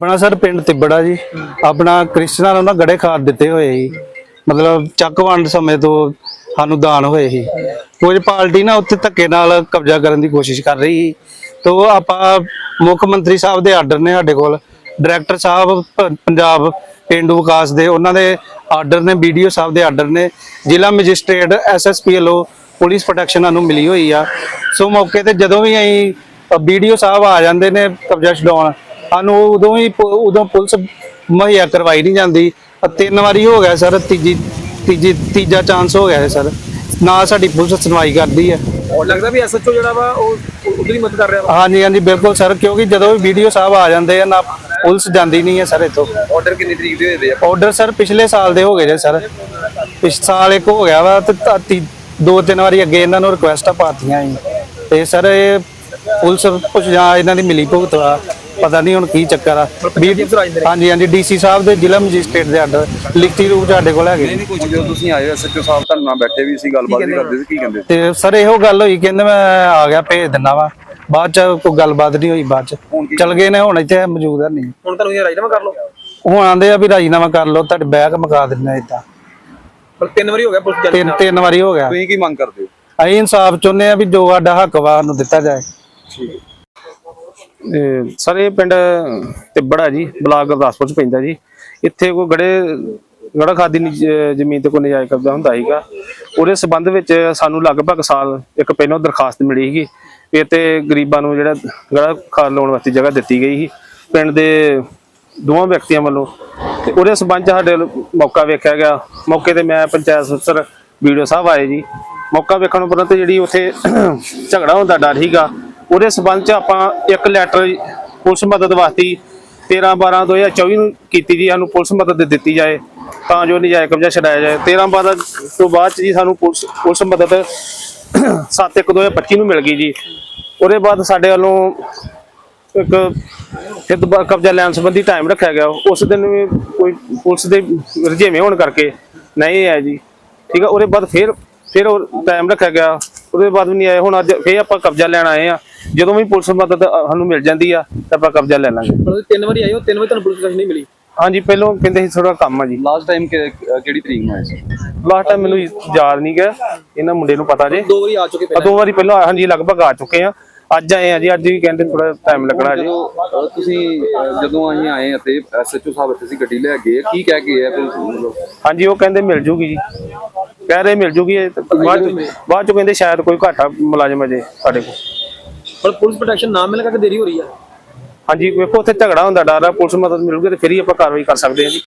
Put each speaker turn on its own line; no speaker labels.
ਆਪਣਾ ਸਰ ਪਿੰਡ ਤਿੱਬੜਾ ਜੀ। ਆਪਣਾ ਕ੍ਰਿਸਚਨਾਂ ਨੂੰ ਨਾ ਗੜੇ ਖਾਦ ਦਿੱਤੇ ਹੋਏ ਸੀ। ਮਤਲਬ ਚੱਕ ਵੰਡ ਸਮੇਂ ਤੋਂ ਸਾਨੂੰ ਦਾਨ ਹੋਏ ਸੀ। ਕੁਝ ਪਾਰਟੀ ਨਾ ਉੱਥੇ ਧੱਕੇ ਨਾਲ ਕਬਜ਼ਾ ਕਰਨ ਦੀ ਕੋਸ਼ਿਸ਼ ਕਰ ਰਹੀ ਸੀ। ਤੋ ਆਪਾਂ ਮੁੱਖ ਮੰਤਰੀ ਸਾਹਿਬ ਦੇ ਆਰਡਰ ਨੇ ਸਾਡੇ ਕੋਲ, ਡਾਇਰੈਕਟਰ ਸਾਹਿਬ ਪੰਜਾਬ ਪਿੰਡੂ ਵਿਕਾਸ ਦੇ ਉਹਨਾਂ ਦੇ ਆਰਡਰ ਨੇ ਵੀਡੀਓ ਸਾਹਿਬ ਦੇ ਆਰਡਰ ਨੇ, ਜ਼ਿਲ੍ਹਾ ਮੈਜਿਸਟ੍ਰੇਟ ਐਸਐਸਪੀ ਵੱਲੋਂ ਪੁਲਿਸ ਪ੍ਰੋਟੈਕਸ਼ਨ ਨੂੰ ਮਿਲੀ ਹੋਈ ਆ। ਸੋ ਮੌਕੇ ਤੇ ਜਦੋਂ ਵੀ ਅਸੀਂ ਵੀਡੀਓ ਸਾਹਿਬ ਆ ਜਾਂਦੇ ਨੇ ਕਬਜ਼ਾ ਛਡਾਉਣ ਸਾਨੂੰ ਉਦੋਂ ਹੀ ਉਦੋਂ ਪੁਲਿਸ ਮੁਹੱਈਆ ਕਰਵਾਈ ਨਹੀਂ ਜਾਂਦੀ। ਤਿੰਨ ਵਾਰੀ ਹੋ ਗਿਆ ਸਰ ਤੀਜੀ ਤੀਜੀ ਤੀਜਾ ਚਾਂਸ ਹੋ ਗਿਆ ਸਰ। ਨਾ ਸਾਡੀ ਪੁਲਿਸ ਸੁਣਵਾਈ ਕਰਦੀ ਹੈ।
ਔਰ ਲੱਗਦਾ ਵੀ ਐਸਐਚਓ ਜਿਹੜਾ ਵਾ ਉਹ ਉਧਰ ਹੀ ਮਦਦ ਕਰ ਰਿਹਾ ਵਾ।
ਹਾਂਜੀ ਹਾਂਜੀ ਬਿਲਕੁਲ ਸਰ ਕਿਉਂਕਿ ਜਦੋਂ ਵੀ ਵੀਡੀਓ ਸਾਹਿਬ ਆ ਜਾਂਦੇ ਆ ਨਾ ਪੁਲਿਸ ਜਾਂਦੀ ਨਹੀਂ ਹੈ ਸਰ ਇੱਥੋਂ।
ਆਰਡਰ ਕਿੰਨੀ ਤਰੀਕ ਦੇ ਹੋਏ ਆ?
ਆਰਡਰ ਸਰ ਪਿਛਲੇ ਸਾਲ ਦੇ ਹੋ ਗਏ ਜੇ ਸਰ। ਪਿਛ ਸਾਲ ਇੱਕ ਹੋ ਗਿਆ ਵਾ ਤੇ ਦੋ ਤਿੰਨ ਵਾਰੀ ਅੱਗੇ ਇਹਨਾਂ ਨੂੰ ਰਿਕੁਐਸਟਾਂ ਪਾਤੀਆਂ ਸੀ। ਤੇ ਸਰ ਇਹ ਪੁਲਿਸ ਕੁਛ ਜਾਂ ਇਹਨਾਂ ਦੀ ਮਿਲੀ ਭੁਗਤ ਵਾ। ਪਤਾ ਨਹੀਂ ਹੁਣ ਕੀ ਚੱਕਰ ਆ। ਹਾਂਜੀ ਹਾਂਜੀ ਡੀਸੀ ਸਾਹਿਬ ਦੇ ਜ਼ਿਲ੍ਹਾ ਮੈਜਿਸਟ੍ਰੇਟ ਦੇ ਆਰਡਰ ਲਿਖਤੀ ਰੂਪ ਸਾਡੇ ਕੋਲ ਹੈਗੇ।
ਨਹੀਂ ਕੁਝ ਜਦੋਂ ਤੁਸੀਂ ਆਏ ਐਸਐਚਓ ਸਾਹਿਬ ਤੁਹਾਡੇ ਨਾਲ ਬੈਠੇ ਵੀ ਸੀ ਗੱਲਬਾਤ ਵੀ ਕਰਦੇ ਸੀ ਕੀ ਕਹਿੰਦੇ
ਤੇ ਸਰ ਇਹੋ ਗੱਲ ਹੋਈ ਕਹਿੰਦੇ ਮੈਂ ਆ ਗਿਆ ਭੇਜ ਦਿੰਦਾ ਵਾ। ਬਾਅਦ ਚ ਕੋਈ ਗੱਲਬਾਤ ਨਹੀਂ ਹੋਈ ਬਾਅਦ ਚ। ਚਲ ਗਏ ਨੇ ਹੁਣ ਇੱਥੇ ਮੌਜੂਦ ਹੈ ਨਹੀਂ।
ਹੁਣ ਤੁਹਾਨੂੰ ਇਹ ਰਾਜਨਾਮਾ ਕਰ ਲਓ।
ਹੁਣ ਆਂਦੇ ਆ ਵੀ ਰਾਜੀਨਾਮਾ ਕਰ ਲਓ ਤੁਹਾਡੇ ਬੈਗ ਮੁਕਾ ਦਿੰਦੇ ਇਦਾਂ
ਪਰ ਤਿੰਨ ਵਾਰੀ ਹੋ ਗਿਆ ਪੁਲਿਸ
ਤਿੰਨ ਤਿੰਨ ਵਾਰੀ ਹੋ ਗਿਆ।
ਤੁਸੀਂ ਕੀ ਮੰਗ ਕਰਦੇ ਹੋ?
ਅਸੀਂ ਇਨਸਾਫ ਚਾਹੁੰਦੇ ਆ ਵੀ ਜੋ ਸਾਡਾ ਹੱਕ ਵਾ ਸਾਨੂੰ ਦਿੱਤਾ ਜਾਏ।
ਇਹ ਸਰ ਇਹ ਪਿੰਡ ਤਿੱਬੜਾ ਜੀ, ਬਲਾਕ ਗੁਰਦਾਸਪੁਰ ਚ ਪੈਂਦਾ ਜੀ। ਇੱਥੇ ਕੋਈ ਗੜੇ, ਗੜਾ ਖਾਦੀ ਨੀ- ਜ਼ਮੀਨ ਤੇ ਕੋਈ ਨਜਾਇਜ਼ ਕਬਜ਼ਾ ਹੁੰਦਾ ਸੀਗਾ। ਉਹਦੇ ਸਬੰਧ ਵਿੱਚ ਸਾਨੂੰ ਲਗਭਗ ਸਾਲ ਇੱਕ ਪਹਿਲਾਂ ਦਰਖਾਸਤ ਮਿਲੀ ਸੀਗੀ ਵੀ ਇੱਥੇ ਗਰੀਬਾਂ ਨੂੰ ਜਿਹੜਾ ਗੜਾ ਖਾਦ ਲਾਉਣ ਵਾਸਤੇ ਜਗ੍ਹਾ ਦਿੱਤੀ ਗਈ ਸੀ। ਪਿੰਡ ਦੇ ਦੋਵਾਂ ਵਿਅਕਤੀਆਂ ਵੱਲੋਂ। ਤੇ ਉਹਦੇ ਸਬੰਧ 'ਚ ਸਾਡੇ ਵੱਲ ਮੌਕਾ ਵੇਖਿਆ ਗਿਆ। ਮੌਕੇ ਤੇ ਮੈਂ ਪੰਚਾਇਤ ਅਫਸਰ ਵੀਡੀਓ ਸਾਹਿਬ ਆਏ ਜੀ। ਮੌਕਾ ਵੇਖਣ ਉਪਰੰਤ ਜਿਹੜੀ ਉੱਥੇ ਝਗੜਾ ਹੁੰਦਾ ਡਰ ਸੀਗਾ ਉਹਦੇ ਸਬੰਧ 'ਚ ਆਪਾਂ ਇੱਕ ਲੈਟਰ ਪੁਲਿਸ ਮਦਦ ਵਾਸਤੇ 13 12 2024 ਨੂੰ ਕੀਤੀ ਜੀ, ਸਾਨੂੰ ਪੁਲਿਸ ਮਦਦ ਦਿੱਤੀ ਜਾਏ, ਤਾਂ ਜੋ ਨਜਾਇਜ਼ ਕਬਜ਼ਾ ਛਡਾਇਆ ਜਾਏ। 13 12 ਤੋਂ ਬਾਅਦ 'ਚ ਜੀ ਸਾਨੂੰ ਪੁਲਿਸ ਪੁਲਿਸ ਮਦਦ 7 1 2025 ਨੂੰ ਮਿਲ ਗਈ ਜੀ। ਉਹਦੇ ਬਾਅਦ ਸਾਡੇ ਵੱਲੋਂ ਇੱਕ ਫਿਰ ਕਬਜ਼ਾ ਲੈਣ ਸੰਬੰਧੀ ਟਾਈਮ ਰੱਖਿਆ ਗਿਆ। ਉਸ ਦਿਨ ਵੀ ਕੋਈ ਪੁਲਿਸ ਦੇ ਰੁਝੇਵੇਂ ਹੋਣ ਕਰਕੇ ਨਹੀਂ ਆਇਆ ਜੀ। ਠੀਕ ਆ, ਉਹਦੇ ਬਾਅਦ ਫਿਰ ਫਿਰ ਉਹ ਟਾਈਮ ਰੱਖਿਆ ਗਿਆ। ਉਹਦੇ ਬਾਅਦ ਵੀ ਨਹੀਂ ਆਏ, ਹੁਣ ਅੱਜ ਫੇਰ ਆਪਾਂ ਕਬਜ਼ਾ ਲੈਣ ਆਏ ਆ। ਜਦੋਂ ਵੀ ਪੁਲਿਸ ਮਦਦ ਸਾਨੂੰ ਮਿਲ ਜਾਂਦੀ ਆ ਤਾਂ ਆਪਾਂ ਕਬਜ਼ਾ ਲੈ ਲਾਂਗੇ।
ਪਰ ਤਿੰਨ ਵਾਰੀ ਆਏ ਹੋ ਤਿੰਨ ਵਾਰੀ ਤੁਹਾਨੂੰ ਪੁਲਿਸ ਪ੍ਰੋਟੈਕਸ਼ਨ ਨਹੀਂ ਮਿਲੀ?
ਹਾਂਜੀ ਪਹਿਲਾਂ ਕਹਿੰਦੇ ਸੀ ਥੋੜਾ ਕੰਮ ਆ ਜੀ।
ਲਾਸਟ ਟਾਈਮ ਕਿਹੜੀ ਤਰੀਕ ਨੂੰ ਆਏ ਸੀ?
ਲਾਸਟ ਟਾਈਮ ਮੈਨੂੰ ਯਾਦ ਨਹੀਂ ਗਿਆ ਇਹਨਾਂ ਮੁੰਡੇ ਨੂੰ ਪਤਾ ਜੇ।
ਦੋ ਵਾਰੀ ਆ ਚੁੱਕੇ
ਆ ਦੋ ਵਾਰੀ ਪਹਿਲਾਂ ਹਾਂਜੀ ਲਗਭਗ ਆ ਚੁੱਕੇ ਆ। ਅੱਜ ਆਏ ਆ ਜੀ ਅੱਜ ਵੀ ਕਹਿੰਦੇ ਥੋੜਾ ਟਾਈਮ ਲੱਗਣਾ ਜੀ।
ਤੁਸੀਂ ਜਦੋਂ ਅਸੀਂ ਆਏ ਅਤੇ ਐਸਐਚਓ ਸਾਹਿਬ ਇੱਥੇ ਸੀ ਗੱਡੀ ਲੈ ਗਏ ਕੀ ਕਹਿ ਕੇ ਆ ਪੁਲਿਸ ਨੂੰ? ਮਤਲਬ?
ਹਾਂਜੀ ਉਹ ਕਹਿੰਦੇ ਮਿਲ ਜੂਗੀ ਜੀ। ਕਹਿ ਰਹੇ ਮਿਲ ਜੂਗੀ ਬਾਅਦ ਚ ਕਹਿੰਦੇ ਸ਼ਾਇਦ ਕੋਈ ਘਾਟਾ ਮੁਲਾਜ਼ਮ ਅਜੇ ਸਾਡੇ ਕੋਲ।
ਪਰ ਪੁਲਿਸ ਪ੍ਰੋਟੈਕਸ਼ਨ ਨਾ ਮਿਲਣ ਕਰਕੇ ਦੇਰੀ ਹੋ ਰਹੀ ਆ।
ਹਾਂਜੀ, ਵੇਖੋ, ਉੱਥੇ ਝਗੜਾ ਹੁੰਦਾ, ਡਰ ਆ, ਪੁਲਿਸ ਮਦਦ ਮਿਲੂਗੀ ਤੇ ਫਿਰ ਹੀ ਆਪਾਂ ਕਾਰਵਾਈ ਕਰ ਸਕਦੇ ਹਾਂ ਜੀ।